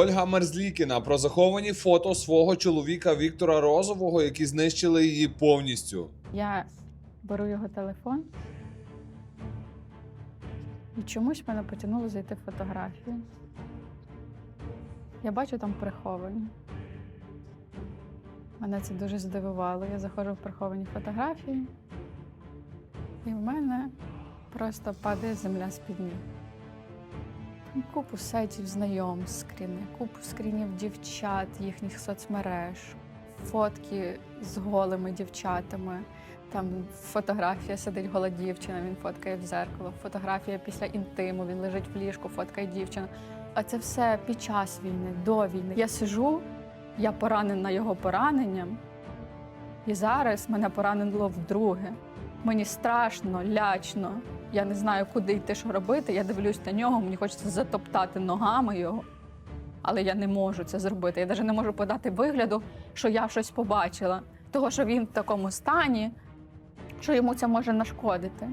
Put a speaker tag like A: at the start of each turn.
A: Ольга Мерзлікіна про заховані фото свого чоловіка Віктора Розового, які знищили її повністю.
B: Я беру його телефон. І чомусь мене потягнуло зайти в фотографію. Я бачу там приховані. Мене це дуже здивувало. Я заходжу в приховані фотографії, і в мене просто падає земля з-під ніг. Купу сайтів знайомств скріни, купу скрінів дівчат, їхніх соцмереж, фотки з голими дівчатами. Там фотографія сидить гола дівчина, він фоткає в зеркало, фотографія після інтиму, він лежить в ліжку, фоткає дівчину. А це все під час війни, до війни. Я сижу, я поранена його пораненням, і зараз мене поранило вдруге. Мені страшно, лячно. Я не знаю, куди йти, що робити. Я дивлюсь на нього, мені хочеться затоптати ногами його. Але я не можу це зробити. Я навіть не можу подати вигляду, що я щось побачила. Того, що він в такому стані, що йому це може нашкодити.